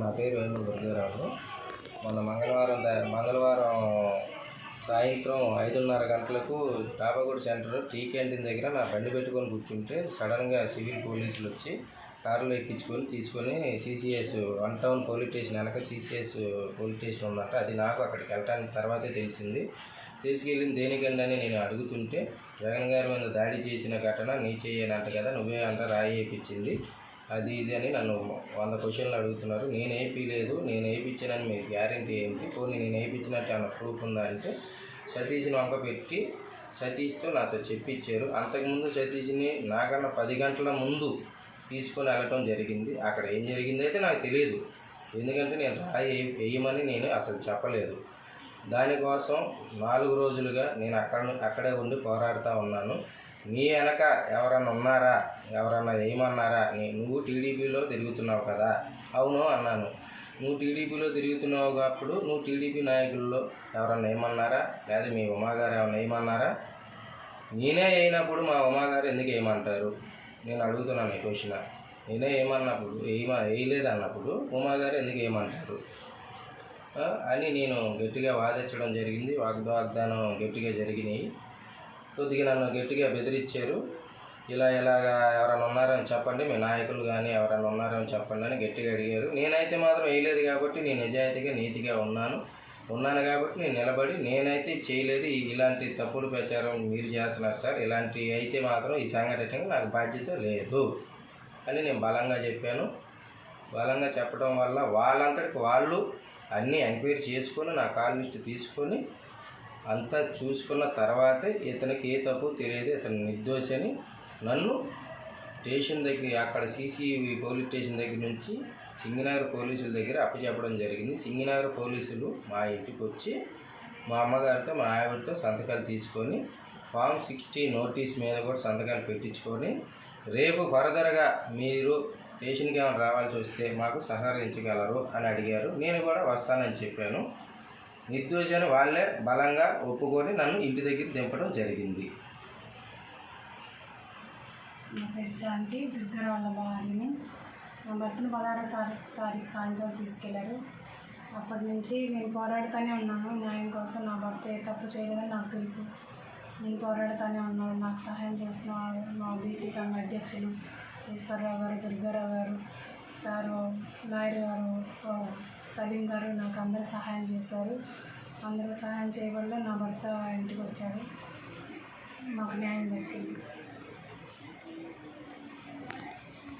నా పేరు వేము దుర్గారావు. మొన్న మంగళవారం మంగళవారం సాయంత్రం ఐదున్నర గంటలకు టాపాగూడ సెంటర్ టీ క్యాంటీన్ దగ్గర నా బండి పెట్టుకొని కూర్చుంటే సడన్గా సివిల్ పోలీసులు వచ్చి కారులో ఎక్కించుకొని తీసుకొని CCS one town police station వెనక సీసీఎస్ పోలీస్ స్టేషన్ ఉందంట. అది నాకు అక్కడికి వెళ్ళడానికి తర్వాతే తెలిసింది. తీసుకెళ్ళింది దేనికండి అని నేను అడుగుతుంటే జగన్ గారి మీద దాడి చేసిన ఘటన నీ చేయనంట కదా నువ్వే అంతా రాయి వేయించింది అది ఇది అని నన్ను వంద క్వశ్చన్లు అడుగుతున్నారు. నేను వేయించలేదు నేను వేయించానని మీ గ్యారంటీ ఏంటి? పోనీ నేను వేయించినట్టు అన్న ప్రూఫ్ ఉందా అంటే సతీష్ని వంక పెట్టి సతీష్తో నాతో చెప్పించారు. అంతకుముందు సతీష్ని నాకన్నా పది గంటల ముందు తీసుకొని వెళ్ళటం జరిగింది. అక్కడ ఏం జరిగింది అయితే నాకు తెలియదు ఎందుకంటే నేను రాయి వేయ- వేయమని నేను అసలు చెప్పలేదు. దానికోసం నాలుగు రోజులుగా నేను అక్కడ అక్కడే ఉండి పోరాడుతూ ఉన్నాను. నీ వెనక ఎవరన్నా ఉన్నారా? ఎవరన్నా వేయమన్నారా? నీ నువ్వు టీడీపీలో తిరుగుతున్నావు కదా? అవును అన్నాను. నువ్వు టీడీపీలో తిరుగుతున్నావు అప్పుడు నువ్వు టీడీపీ నాయకుల్లో ఎవరన్నా ఏమన్నారా లేదా మీ ఉమాగారు ఏమన్నా ఏమన్నారా నేనే అయినప్పుడు మా ఉమాగారు ఎందుకు ఏమంటారు నేను అడుగుతున్నాను ఈ క్వశ్చన్. నేనే ఏమన్నప్పుడు ఏమ వేయలేదు అన్నప్పుడు ఉమాగారు ఎందుకు ఏమంటారు అని నేను గట్టిగా వాదించడం జరిగింది. వాగ్వాగ్దానం గట్టిగా జరిగినాయి. కొద్దిగా నన్ను గట్టిగా బెదిరించారు. ఇలా ఇలాగా ఎవరైనా ఉన్నారని చెప్పండి మీ నాయకులు కానీ ఎవరైనా ఉన్నారని చెప్పండి అని గట్టిగా అడిగారు. నేనైతే మాత్రం వేయలేదు కాబట్టి నేను నిజాయితీగా నీతిగా ఉన్నాను. ఉన్నాను కాబట్టి నేను నిలబడి నేనైతే చేయలేదు. ఇలాంటి తప్పుడు ప్రచారం మీరు చేస్తున్నారు సార్. ఇలాంటి అయితే మాత్రం ఈ సంఘటనకి నాకు బాధ్యత లేదు అని నేను బలంగా చెప్పాను. బలంగా చెప్పడం వల్ల వాళ్ళంతటికి వాళ్ళు అన్నీ ఎంక్వైరీ చేసుకొని నా కాల్ లిస్ట్ తీసుకొని అంతా చూసుకున్న తర్వాతే ఇతనికి ఏ తప్పు తెలియదు ఇతను నిర్దోషి అని నన్ను స్టేషన్ దగ్గర అక్కడ సీసీ పోలీస్ స్టేషన్ దగ్గర నుంచి సింగనగర్ పోలీసుల దగ్గర అప్పచెప్పడం జరిగింది. సింగనగర్ పోలీసులు మా ఇంటికి వచ్చి మా అమ్మగారితో మా ఆవిడతో సంతకాలు తీసుకొని ఫామ్ సిక్స్టీ నోటీస్ మీద కూడా సంతకాలు పెట్టించుకొని రేపు ఫర్దర్గా మీరు స్టేషన్కి ఏమైనా రావాల్సి వస్తే మాకు సహకరించగలరు అని అడిగారు. నేను కూడా వస్తానని చెప్పాను. నిర్దోషి వాళ్ళే బలంగా ఒప్పుకొని నన్ను ఇంటి దగ్గర దింపడం జరిగింది. నా పేరు శాంతి దుర్గారావుల భార్యని. నా భర్తను పదహారో తారీఖు సాయంత్రం తీసుకెళ్ళారు. అప్పటి నుంచి నేను పోరాడుతూనే ఉన్నాను. న్యాయం కోసం నా భర్త ఏ తప్పు చేయలేదని నాకు తెలుసు. నేను పోరాడుతూనే ఉన్నాను. నాకు సహాయం చేసిన మా బీసీ సంఘ అధ్యక్షులు ఈశ్వరరావు గారు దుర్గారావు గారు సార్ లాయర్ గారు సలీం గారు నాకు అందరూ సహాయం చేశారు. అందరూ సహాయం చేయవల్ల నా భర్త ఇంటికి వచ్చాడు మాకు న్యాయం దక్కింది.